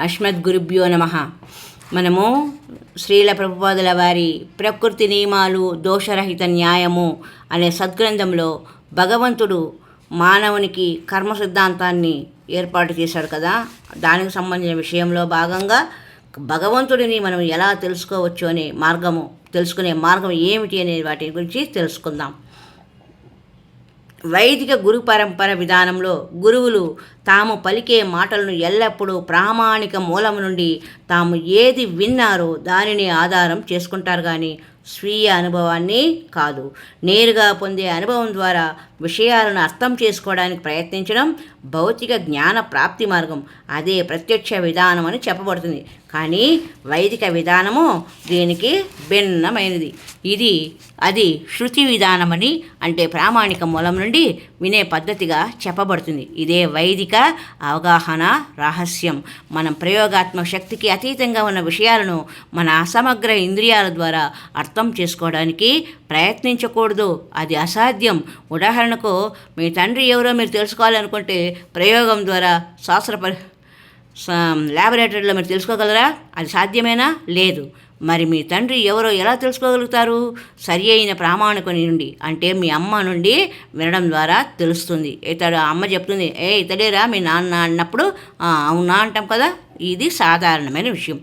అస్మద్గురుభ్యో నమ. మనము శ్రీల ప్రభుపాదుల వారి ప్రకృతి నియమాలు దోషరహిత న్యాయము అనే సద్గ్రంథంలో భగవంతుడు మానవునికి కర్మ సిద్ధాంతాన్ని ఏర్పాటు చేశాడు కదా. దానికి సంబంధించిన విషయంలో భాగంగా భగవంతుడిని మనం ఎలా తెలుసుకోవచ్చు అనే మార్గము తెలుసుకునే మార్గం ఏమిటి అనే వాటి గురించి తెలుసుకుందాం. వైదిక గురు పరంపర విధానంలో గురువులు తాము పలికే మాటలను ఎల్లప్పుడూ ప్రామాణిక మూలం నుండి తాము ఏది విన్నారో దానిని ఆధారం చేసుకుంటారు కానీ స్వీయ అనుభవాన్ని కాదు. నేరుగా పొందే అనుభవం ద్వారా విషయాలను అర్థం చేసుకోవడానికి ప్రయత్నించడం భౌతిక జ్ఞాన ప్రాప్తి మార్గం. అదే ప్రత్యక్ష విధానం అని చెప్పబడుతుంది. కానీ వైదిక విధానము దీనికి భిన్నమైనది. ఇది అది శృతి విధానమని అంటే ప్రామాణిక మూలం నుండి వినే పద్ధతిగా చెప్పబడుతుంది. ఇదే వైదిక అవగాహన రహస్యం. మనం ప్రయోగాత్మక శక్తికి అతీతంగా ఉన్న విషయాలను మన అసమగ్ర ఇంద్రియాల ద్వారా అర్థం చేసుకోవడానికి ప్రయత్నించకూడదు. అది అసాధ్యం. ఉదాహరణకు మీ తండ్రి ఎవరో మీరు తెలుసుకోవాలనుకుంటే ప్రయోగం ద్వారా శాస్త్ర పరి ల్యాబొరేటరీలో మీరు తెలుసుకోగలరా? అది సాధ్యమేనా? లేదు. మరి మీ తండ్రి ఎవరో ఎలా తెలుసుకోగలుగుతారు? సరి అయిన ప్రామాణికుని నుండి అంటే మీ అమ్మ నుండి వినడం ద్వారా తెలుస్తుంది. ఇతడు అమ్మ చెప్తుంది ఏ ఇతడేరా మీ నాన్న అన్నప్పుడు అవునా అంటాం కదా? ఇది సాధారణమైన విషయం.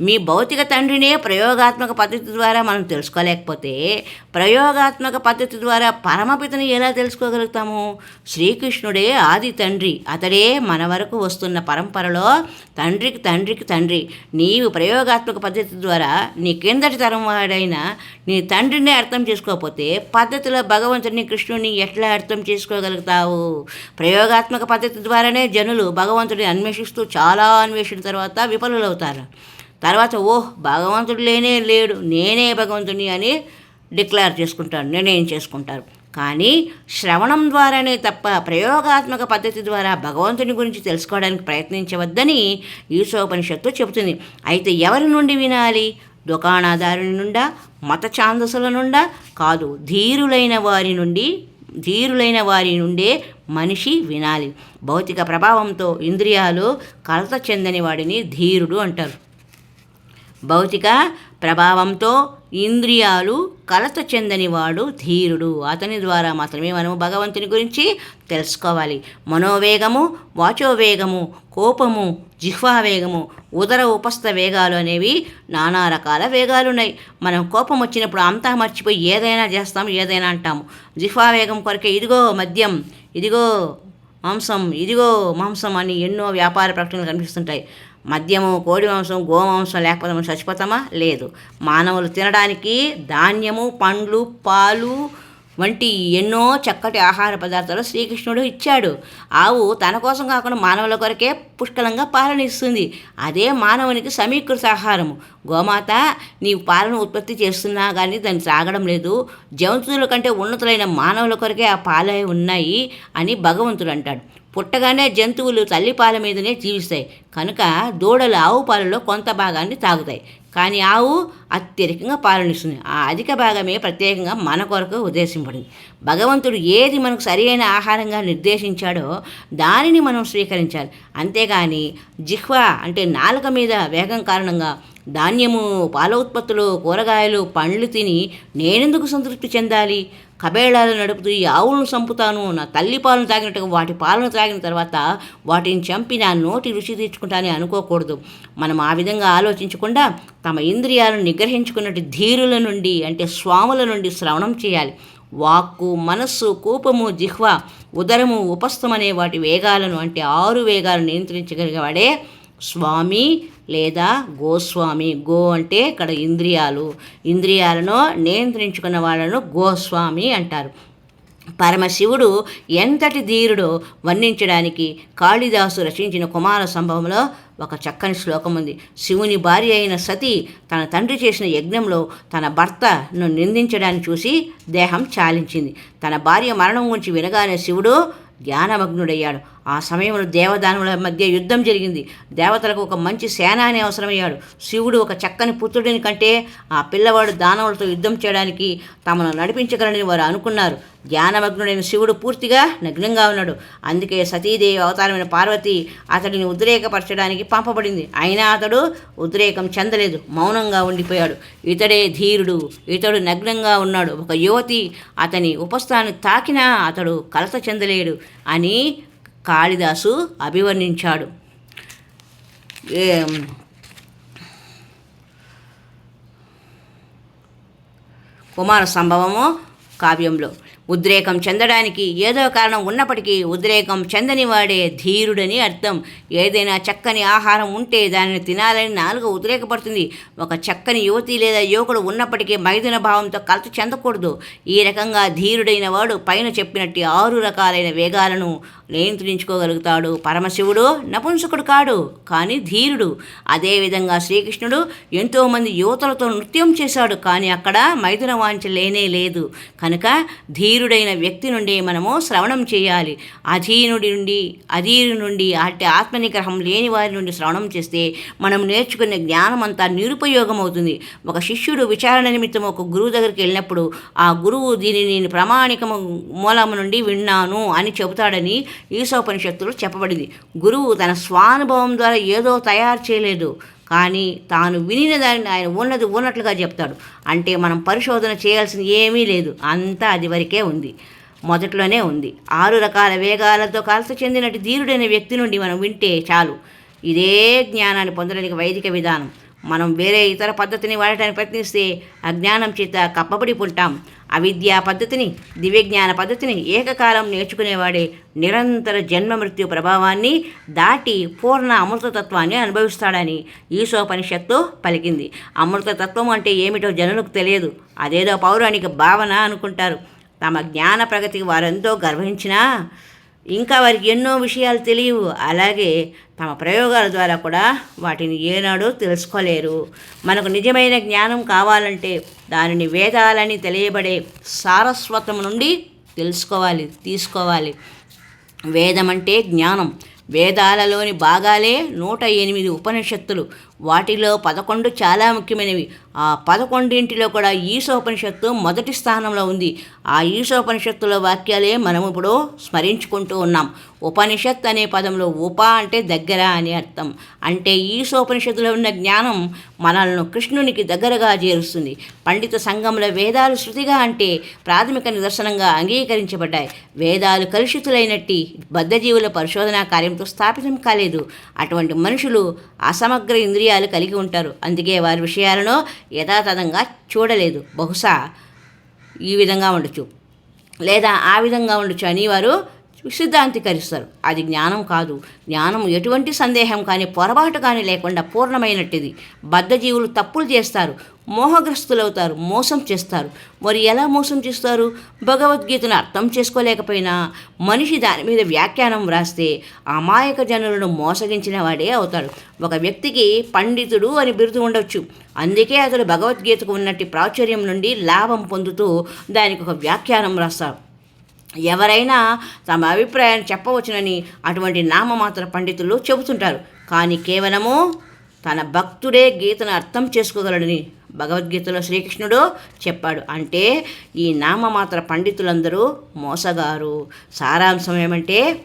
మీ భౌతిక తండ్రినే ప్రయోగాత్మక పద్ధతి ద్వారా మనం తెలుసుకోలేకపోతే ప్రయోగాత్మక పద్ధతి ద్వారా పరమపితని ఎలా తెలుసుకోగలుగుతాము? శ్రీకృష్ణుడే ఆది తండ్రి. అతడే మన వరకు వస్తున్న పరంపరలో తండ్రికి తండ్రికి తండ్రి. నీవు ప్రయోగాత్మక పద్ధతి ద్వారా నీ కిందటి తరం వాడైన నీ తండ్రిని అర్థం చేసుకోకపోతే పద్ధతిలో భగవంతుని కృష్ణుని ఎట్లా అర్థం చేసుకోగలుగుతావు? ప్రయోగాత్మక పద్ధతి ద్వారానే జనులు భగవంతుడిని అన్వేషిస్తూ చాలా అన్వేషణ తర్వాత విఫలులవుతారు. తర్వాత ఓహ్ భగవంతుడు లేనే లేడు నేనే భగవంతుని అని డిక్లేర్ చేసుకుంటారు నిర్ణయం చేసుకుంటారు. కానీ శ్రవణం ద్వారానే తప్ప ప్రయోగాత్మక పద్ధతి ద్వారా భగవంతుని గురించి తెలుసుకోవడానికి ప్రయత్నించవద్దని ఈశోపనిషత్తు చెబుతుంది. అయితే ఎవరి నుండి వినాలి? దుకాణదారుని నుండా? మత ఛాందసుల నుండా? కాదు ధీరులైన వారి నుండి ధీరులైన వారి నుండే మనిషి వినాలి. భౌతిక ప్రభావంతో ఇంద్రియాలు కలత చెందని వాడిని ధీరుడు అంటారు. భౌతిక ప్రభావంతో ఇంద్రియాలు కలత చెందనివాడు ధీరుడు. అతని ద్వారా మాత్రమే మనము భగవంతుని గురించి తెలుసుకోవాలి. మనోవేగము వాచోవేగము కోపము జిహ్వావేగము ఉదర ఉపస్థ వేగాలు అనేవి నానా రకాల వేగాలు ఉన్నాయి మనం కోపం వచ్చినప్పుడు అంతా మర్చిపోయి ఏదైనా చేస్తాం ఏదైనా అంటాము. జిహ్వావేగం కొరకే ఇదిగో మద్యం ఇదిగో మాంసం ఇదిగో మాంసం అని ఎన్నో వ్యాపార ప్రకటనలు కనిపిస్తుంటాయి. మద్యము కోడి మాంసం గోమాంసం లేకపోతే మనం చచ్చిపోతామా? లేదు. మానవులు తినడానికి ధాన్యము పండ్లు పాలు వంటి ఎన్నో చక్కటి ఆహార పదార్థాలు శ్రీకృష్ణుడు ఇచ్చాడు. ఆవు తన కోసం కాకుండా మానవుల కొరకే పుష్కలంగా పాలన ఇస్తుంది. అదే మానవునికి సమీకృత ఆహారము. గోమాత నీవు పాలను ఉత్పత్తి చేస్తున్నా కానీ దాన్ని త్రాగడం లేదు. జంతువుల కంటే ఉన్నతులైన మానవుల కొరకే ఆ పాలే ఉన్నాయి అని భగవంతుడు అంటాడు. పుట్టగానే జంతువులు తల్లిపాల మీదనే జీవిస్తాయి. కనుక దూడలు ఆవు పాలలో కొంత భాగాన్ని తాగుతాయి. కానీ ఆవు అత్యధికంగా పాలనిస్తుంది. ఆ అధిక భాగమే ప్రత్యేకంగా మన కొరకు ఉద్దేశింపడింది భగవంతుడు ఏది మనకు సరియైన ఆహారంగా నిర్దేశించాడో దానిని మనం స్వీకరించాలి. అంతేగాని జిహ్వ అంటే నాలుక మీద వేగం కారణంగా ధాన్యము పాల ఉత్పత్తులు కూరగాయలు పండ్లు తిని నేనెందుకు సంతృప్తి చెందాలి? కబేళాలు నడుపుతూ ఈ ఆవులను చంపుతాను నా తల్లి పాలను తాగినట్టుగా వాటి పాలను తాగిన తర్వాత వాటిని చంపి నా నోటి రుచి తీర్చుకుంటానని అనుకోకూడదు. మనం ఆ విధంగా ఆలోచించకుండా తమ ఇంద్రియాలను నిగ్రహించుకున్నట్టు ధీరుల నుండి అంటే స్వాముల నుండి శ్రవణం చేయాలి. వాక్కు మనస్సు కూపము జిహ్వ ఉదరము ఉపస్థమనే వాటి వేగాలను అంటే ఆరు వేగాలను నియంత్రించగలిగేవాడే స్వామి లేదా గోస్వామి. గో అంటే ఇక్కడ ఇంద్రియాలు. ఇంద్రియాలను నియంత్రించుకున్న వాళ్ళను గోస్వామి అంటారు. పరమశివుడు ఎంతటి ధీరుడో వర్ణించడానికి కాళిదాసు రచించిన కుమార సంభవంలో ఒక చక్కని శ్లోకం ఉంది. శివుని భార్య అయిన సతి తన తండ్రి చేసిన యజ్ఞంలో తన భర్తను నిందించడాన్ని చూసి దేహం చాలించింది. తన భార్య మరణం గురించి వినగానే శివుడు ధ్యానమగ్నుడయ్యాడు ఆ సమయంలో దేవదానుల మధ్య యుద్ధం జరిగింది. దేవతలకు ఒక మంచి సేనాని అవసరమయ్యాడు. శివుడు ఒక చక్కని పుత్రుడిని కంటే ఆ పిల్లవాడు దానవులతో యుద్ధం చేయడానికి తమను నడిపించగలని వారు అనుకున్నారు. ధ్యానమగ్నుడైన శివుడు పూర్తిగా నగ్నంగా ఉన్నాడు. అందుకే సతీదేవి అవతారమైన పార్వతి అతడిని ఉద్రేకపరచడానికి పంపబడింది. అయినా అతడు ఉద్రేకం చెందలేదు. మౌనంగా ఉండిపోయాడు. ఇతడే ధీరుడు. ఇతడు నగ్నంగా ఉన్నాడు. ఒక యువతి అతని ఉపస్థాన్ని తాకినా అతడు కలత చెందలేడు అని కాళిదాసు అభివర్ణించాడు. ఏ- కుమార సంభవము కావ్యంలో. ఉద్రేకం చెందడానికి ఏదో కారణం ఉన్నప్పటికీ ఉద్రేకం చెందని వాడే ధీరుడని అర్థం. ఏదైనా చక్కని ఆహారం ఉంటే దానిని తినాలని నాలుగు ఉద్రేకపడుతుంది. ఒక చక్కని యువతి లేదా యువకుడు ఉన్నప్పటికీ మైదున భావంతో కలత చెందకూడదు. ఈ రకంగా ధీరుడైన వాడు పైన చెప్పినట్టు ఆరు రకాలైన వేగాలను నియంత్రించుకోగలుగుతాడు. పరమశివుడు నపుంసకుడు కాడు కానీ ధీరుడు. అదేవిధంగా శ్రీకృష్ణుడు ఎంతోమంది యువతలతో నృత్యం చేశాడు కానీ అక్కడ మైథున వాంఛ లేనే లేదు. కనుక ధీరుడైన వ్యక్తి నుండి మనము శ్రవణం చేయాలి. అధీనుడి నుండి అధీరు నుండి అట్టి ఆత్మనిగ్రహం లేని వారి నుండి శ్రవణం చేస్తే మనం నేర్చుకునే జ్ఞానం అంతా నిరుపయోగం అవుతుంది ఒక శిష్యుడు విచారణ నిమిత్తం ఒక గురువు దగ్గరికి వెళ్ళినప్పుడు ఆ గురువు దీనిని నేను ప్రామాణికము మూలము నుండి విన్నాను అని చెబుతాడని ఈశోపనిషత్తులు చెప్పబడింది. గురువు తన స్వానుభవం ద్వారా ఏదో తయారు చేయలేదు. కానీ తాను వినిన దానిని ఆయన ఉన్నది ఉన్నట్లుగా చెప్తాడు. అంటే మనం పరిశోధన చేయాల్సింది ఏమీ లేదు. అంతా అది వరకే ఉంది. మొదట్లోనే ఉంది. ఆరు రకాల వేగాలతో కలత చెందినటి ధీరుడైన వ్యక్తి నుండి మనం వింటే చాలు. ఇదే జ్ఞానాన్ని పొందడానికి వైదిక విధానం. మనం వేరే ఇతర పద్ధతిని వాడటానికి ప్రయత్నిస్తే అజ్ఞానం చేత కప్పబడి ఉంటాం అవిద్యా పద్ధతిని దివ్యజ్ఞాన పద్ధతిని ఏకకాలం నేర్చుకునేవాడే నిరంతర జన్మ మృత్యు ప్రభావాన్ని దాటి పూర్ణ అమృతతత్వాన్ని అనుభవిస్తాడని ఈశోపనిషత్తు పలికింది. అమృతతత్వం అంటే ఏమిటో జనులకు తెలియదు. అదేదో పౌరాణిక భావన అనుకుంటారు. తమ జ్ఞాన ప్రగతికి వారెంతో గర్వించినా ఇంకా వారికి ఎన్నో విషయాలు తెలియవు. అలాగే తమ ప్రయోగాల ద్వారా కూడా వాటిని ఏనాడో తెలుసుకోలేరు. మనకు నిజమైన జ్ఞానం కావాలంటే దానిని వేదాలని తెలియబడే సారస్వతం నుండి తెలుసుకోవాలి తీసుకోవాలి. వేదం అంటే జ్ఞానం. వేదాలలోని భాగాలే నూట ఎనిమిది ఉపనిషత్తులు. వాటిలో పదకొండు చాలా ముఖ్యమైనవి. ఆ పదకొండింటిలో కూడా ఈశోపనిషత్తు మొదటి స్థానంలో ఉంది. ఆ ఈశోపనిషత్తుల వాక్యాలే మనం ఇప్పుడు స్మరించుకుంటూ ఉన్నాం. ఉపనిషత్ అనే పదంలో ఉప అంటే దగ్గర అని అర్థం. అంటే ఈశోపనిషత్తులో ఉన్న జ్ఞానం మనల్ని కృష్ణునికి దగ్గరగా చేరుస్తుంది. పండిత సంఘంలో వేదాలు శృతిగా అంటే ప్రాథమిక నిదర్శనంగా అంగీకరించబడ్డాయి. వేదాలు కలుషితులైనట్టి బద్ధజీవుల పరిశోధనా కార్యంతో స్థాపితం కాలేదు. అటువంటి మనుషులు అసమగ్ర ఇంద్రియాలు కలిగి ఉంటారు. అందుకే వారి విషయాలను యథాతథంగా చూడలేదు. బహుశా ఈ విధంగా ఉండొచ్చు. లేదా ఆ విధంగా ఉండొచ్చు అని వారు సిద్ధాంతీకరిస్తారు అది జ్ఞానం కాదు. జ్ఞానం ఎటువంటి సందేహం కానీ పొరపాటు కానీ లేకుండా పూర్ణమైనట్టుది. బద్ధజీవులు తప్పులు చేస్తారు. మోహగ్రస్తులవుతారు. మోసం చేస్తారు. మరి ఎలా మోసం చేస్తారు? భగవద్గీతను అర్థం చేసుకోలేకపోయినా మనిషి దాని మీద వ్యాఖ్యానం వ్రాస్తే అమాయక జనులను మోసగించిన వాడే అవుతాడు. ఒక వ్యక్తికి పండితుడు అని బిరుదు ఉండొచ్చు. అందుకే అతడు భగవద్గీతకు ఉన్నట్టు ప్రాచుర్యం నుండి లాభం పొందుతూ దానికి ఒక వ్యాఖ్యానం రాస్తాడు ఎవరైనా తమ అభిప్రాయాన్ని చెప్పవచ్చునని అటువంటి నామమాత్ర పండితులు చెబుతుంటారు. కానీ కేవలము తన భక్తుడే గీతను అర్థం చేసుకోగలడని భగవద్గీతలో శ్రీకృష్ణుడు చెప్పాడు. అంటే ఈ నామమాత్ర పండితులందరూ మోసగారు. సారాంశం ఏమంటే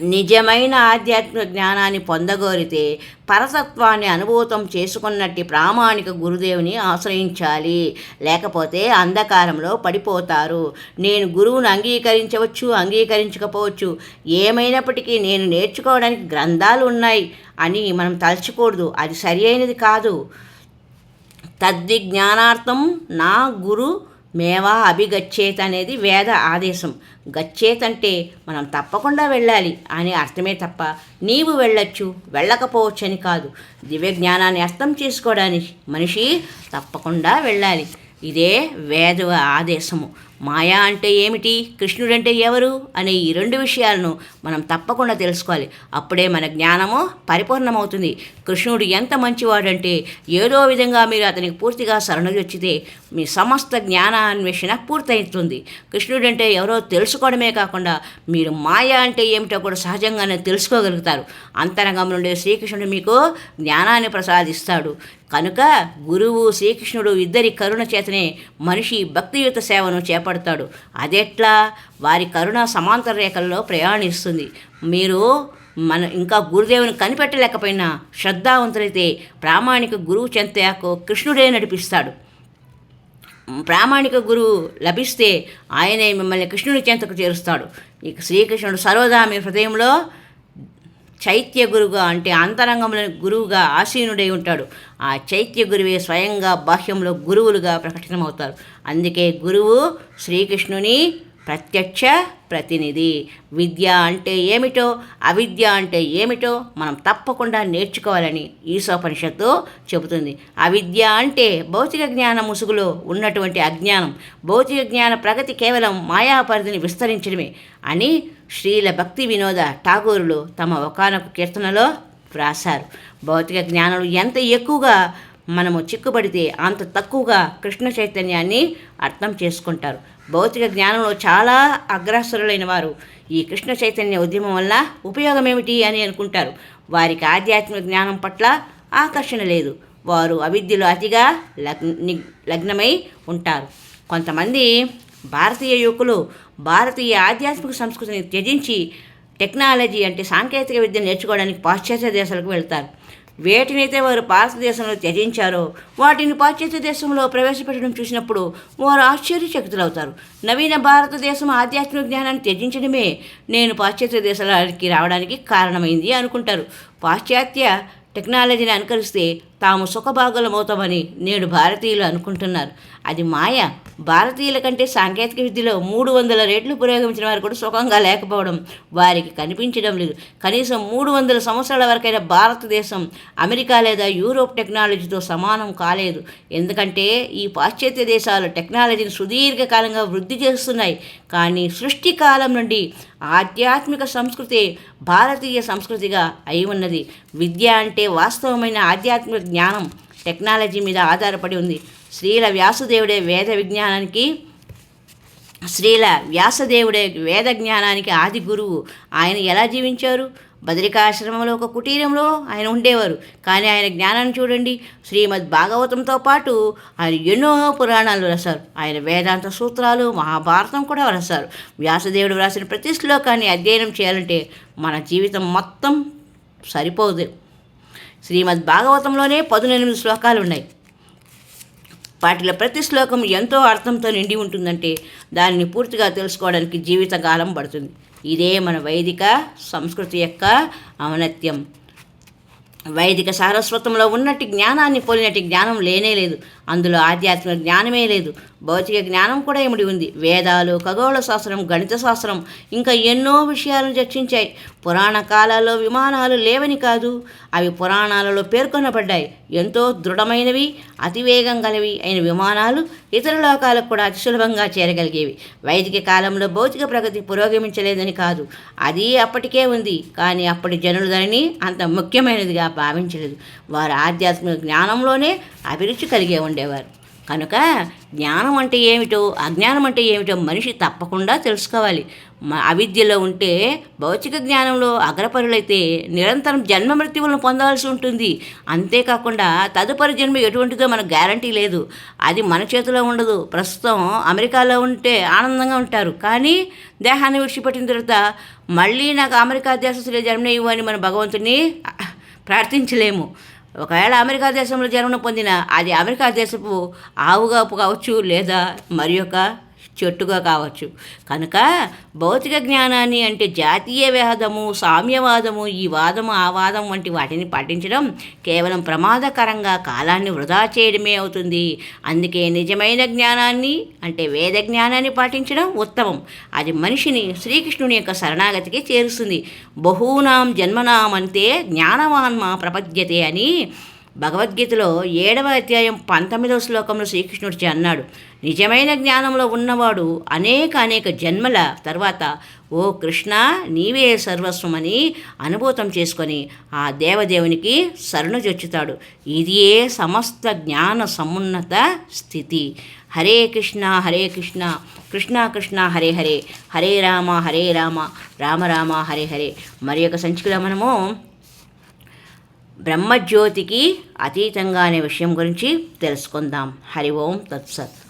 నిజమైన ఆధ్యాత్మిక జ్ఞానాన్ని పొందగోరితే పరతత్వాన్ని అనుభూతం చేసుకున్నట్టు ప్రామాణిక గురుదేవుని ఆశ్రయించాలి. లేకపోతే అంధకారంలో పడిపోతారు. నేను గురువును అంగీకరించవచ్చు అంగీకరించకపోవచ్చు. ఏమైనప్పటికీ నేను నేర్చుకోవడానికి గ్రంథాలు ఉన్నాయి అని మనం తలచకూడదు. అది సరి అయినది కాదు. తద్విజ్ఞానార్థం నా గురు మేవా అభిగచ్చేత్ అనేది వేద ఆదేశం. గచ్చేత్ అంటే మనం తప్పకుండా వెళ్ళాలి అనే అర్థమే తప్ప నీవు వెళ్ళొచ్చు వెళ్ళకపోవచ్చు అని కాదు. దివ్య జ్ఞానాన్ని అర్థం చేసుకోవడానికి మనిషి తప్పకుండా వెళ్ళాలి. ఇదే వేద ఆదేశము. మాయా అంటే ఏమిటి? కృష్ణుడంటే ఎవరు? అనే ఈ రెండు విషయాలను మనం తప్పకుండా తెలుసుకోవాలి. అప్పుడే మన జ్ఞానము పరిపూర్ణమవుతుంది. కృష్ణుడు ఎంత మంచివాడంటే ఏదో విధంగా మీరు అతనికి పూర్తిగా శరణొచ్చితే మీ సమస్త జ్ఞానాన్వేషణ పూర్తవుతుంది కృష్ణుడంటే ఎవరో తెలుసుకోవడమే కాకుండా మీరు మాయ అంటే ఏమిటో కూడా సహజంగానే తెలుసుకోగలుగుతారు. అంతరంగం ఉండే శ్రీకృష్ణుడు మీకు జ్ఞానాన్ని ప్రసాదిస్తాడు. కనుక గురువు శ్రీకృష్ణుడు ఇద్దరి కరుణ చేతనే మనిషి భక్తియుత సేవను సహాయపడతాడు అదెట్లా? వారి కరుణ సమాంతర రేఖల్లో ప్రయాణిస్తుంది. మీరు మన ఇంకా గురుదేవుని కనిపెట్టలేకపోయినా శ్రద్ధావంతులైతే ప్రామాణిక గురువు చెంతయాకు కృష్ణుడే నడిపిస్తాడు. ప్రామాణిక గురువు లభిస్తే ఆయనే మిమ్మల్ని కృష్ణుని చెంతకు చేరుస్తాడు. ఇక శ్రీకృష్ణుడు సర్వదా మీ హృదయంలో చైత్య గురువుగా అంటే అంతరంగంలో గురువుగా ఆసీనుడై ఉంటాడు. ఆ చైత్య గురువే స్వయంగా బాహ్యంలో గురువులుగా ప్రకటనమవుతారు అందుకే గురువు శ్రీకృష్ణుని ప్రత్యక్ష ప్రతినిధి. విద్య అంటే ఏమిటో అవిద్య అంటే ఏమిటో మనం తప్పకుండా నేర్చుకోవాలని ఈశోపనిషత్తు చెబుతుంది. అవిద్య అంటే భౌతిక జ్ఞాన ముసుగులో ఉన్నటువంటి అజ్ఞానం. భౌతిక జ్ఞాన ప్రగతి కేవలం మాయా పరిధిని విస్తరించడమే అని శ్రీల భక్తి వినోద ఠాగూరులు తమ ఒకనొక కీర్తనలో వ్రాశారు. భౌతిక జ్ఞానులు ఎంత ఎక్కువగా మనము చిక్కుబడితే అంత తక్కువగా కృష్ణ చైతన్యాన్ని అర్థం చేసుకుంటారు. భౌతిక జ్ఞానంలో చాలా అగ్రసరులైన వారు ఈ కృష్ణ చైతన్య ఉద్యమం వల్ల ఉపయోగం ఏమిటి అని అనుకుంటారు. వారికి ఆధ్యాత్మిక జ్ఞానం పట్ల ఆకర్షణ లేదు. వారు అవిద్యలో అతిగా లగ్న లగ్నమై ఉంటారు. కొంతమంది భారతీయ యువకులు భారతీయ ఆధ్యాత్మిక సంస్కృతిని త్యజించి టెక్నాలజీ అంటే సాంకేతిక విద్యను నేర్చుకోవడానికి పాశ్చాత్య దేశాలకు వెళ్తారు. వేటినైతే వారు భారతదేశంలో త్యజించారో వాటిని పాశ్చాత్య దేశంలో ప్రవేశపెట్టడం చూసినప్పుడు వారు ఆశ్చర్యచకితులవుతారు. నవీన భారతదేశం ఆధ్యాత్మిక జ్ఞానాన్ని త్యజించడమే నేను పాశ్చాత్య దేశాలకి రావడానికి కారణమైంది అనుకుంటారు. పాశ్చాత్య టెక్నాలజీని అనుకరిస్తే తాము సుఖభాగులమవుతామని నేడు భారతీయులు అనుకుంటున్నారు. అది మాయ. భారతీయుల కంటే సాంకేతిక విద్యలో మూడు వందల రెట్లు పురోగమించిన వారు కూడా సుఖంగా లేకపోవడం వారికి కనిపించడం లేదు. కనీసం మూడు వందల సంవత్సరాల వరకైనా భారతదేశం అమెరికా లేదా యూరోప్ టెక్నాలజీతో సమానం కాలేదు. ఎందుకంటే ఈ పాశ్చాత్య దేశాలు టెక్నాలజీని సుదీర్ఘకాలంగా వృద్ధి చేస్తున్నాయి. కానీ సృష్టి కాలం నుండి ఆధ్యాత్మిక సంస్కృతి భారతీయ సంస్కృతిగా అయి ఉన్నది. విద్య అంటే వాస్తవమైన ఆధ్యాత్మిక జ్ఞానం టెక్నాలజీ మీద ఆధారపడి ఉంది. శ్రీల వ్యాసదేవుడే వేద విజ్ఞానానికి శ్రీల వ్యాసదేవుడే వేద జ్ఞానానికి ఆది గురువు. ఆయన ఎలా జీవించారు? బదరికాశ్రమంలో ఒక కుటీరంలో ఆయన ఉండేవారు. కానీ ఆయన జ్ఞానాన్ని చూడండి. శ్రీమద్ భాగవతంతో పాటు ఆయన ఎన్నో పురాణాలు రాశారు ఆయన వేదాంత సూత్రాలు మహాభారతం కూడా రాశారు వ్యాసదేవుడు వ్రాసిన ప్రతి శ్లోకాన్ని అధ్యయనం చేయాలంటే మన జీవితం మొత్తం సరిపోదు. శ్రీమద్ భాగవతంలోనే పదునెనిమిది శ్లోకాలు ఉన్నాయి వాటిలో ప్రతి శ్లోకం ఎంతో అర్థంతో నిండి ఉంటుందంటే దానిని పూర్తిగా తెలుసుకోవడానికి జీవితకాలం పడుతుంది. ఇదే మన వైదిక సంస్కృతి యొక్క ఔన్నత్యం. వైదిక సారస్వతంలో ఉన్నట్టు జ్ఞానాన్ని పోలినట్టు జ్ఞానం లేనే లేదు. అందులో ఆధ్యాత్మిక జ్ఞానమే లేదు. భౌతిక జ్ఞానం కూడా ఇమిడి ఉంది? వేదాలు ఖగోళ శాస్త్రం గణిత శాస్త్రం ఇంకా ఎన్నో విషయాలను చర్చించాయి. పురాణ కాలాల్లో విమానాలు లేవని కాదు అవి పురాణాలలో పేర్కొనబడ్డాయి. ఎంతో దృఢమైనవి అతివేగం గలవి అయిన విమానాలు ఇతర లోకాలకు కూడా అతి సులభంగా చేరగలిగేవి. వైదిక కాలంలో భౌతిక ప్రగతి పురోగమించలేదని కాదు. అది అప్పటికే ఉంది కానీ అప్పటి జనులు దానిని అంత ముఖ్యమైనదిగా భావించలేదు. వారు ఆధ్యాత్మిక జ్ఞానంలోనే అభిరుచి కలిగే ఉండేవారు. కనుక జ్ఞానం అంటే ఏమిటో అజ్ఞానం అంటే ఏమిటో మనిషి తప్పకుండా తెలుసుకోవాలి. అవిద్యలో ఉంటే భౌతిక జ్ఞానంలో అగ్రపరులైతే నిరంతరం జన్మ మృత్యువులను పొందాల్సి ఉంటుంది. అంతేకాకుండా తదుపరి జన్మ ఎటువంటిదో మనకు గ్యారంటీ లేదు. అది మన చేతిలో ఉండదు. ప్రస్తుతం అమెరికాలో ఉంటే ఆనందంగా ఉంటారు. కానీ దేహాన్ని విడిచిపెట్టిన తర్వాత మళ్ళీ నాకు అమెరికా దేశంలో జన్మ ఇవ్వని అని మన భగవంతుని ప్రార్థించలేము. ఒకవేళ అమెరికా దేశంలో జన్మను పొందిన అది అమెరికా దేశపు ఆవుగాపు కావచ్చు లేదా మరి యొక్క చెట్టుగా కావచ్చు. కనుక భౌతిక జ్ఞానాన్ని అంటే జాతీయ వేదము సామ్యవాదము ఈ వాదము ఆ వాదం వంటి వాటిని పాటించడం కేవలం ప్రమాదకరంగా కాలాన్ని వృధా చేయడమే అవుతుంది. అందుకే నిజమైన జ్ఞానాన్ని అంటే వేద జ్ఞానాన్ని పాటించడం ఉత్తమం. అది మనిషిని శ్రీకృష్ణుని యొక్క శరణాగతికి చేరుస్తుంది. బహూనాం జన్మనామంతే జ్ఞానవాన్మ ప్రపద్యతే అని భగవద్గీతలో ఏడవ అధ్యాయం పంతొమ్మిదవ శ్లోకంలో శ్రీకృష్ణుడిచి అన్నాడు. నిజమైన జ్ఞానంలో ఉన్నవాడు అనేక అనేక జన్మల తర్వాత ఓ కృష్ణ నీవే సర్వస్వమని అనుభూతం చేసుకొని ఆ దేవదేవునికి శరణుజొచ్చుతాడు ఇదియే సమస్త జ్ఞాన సమున్నత స్థితి. హరే కృష్ణ హరే కృష్ణ కృష్ణ కృష్ణ హరే హరే హరే రామ హరే రామ రామ రామ హరే హరే. మరి యొక్క సంచికలో మనము బ్రహ్మజ్యోతికి అతీతంగా అనే విషయం గురించి తెలుసుకుందాం. హరి ఓం తత్సత్.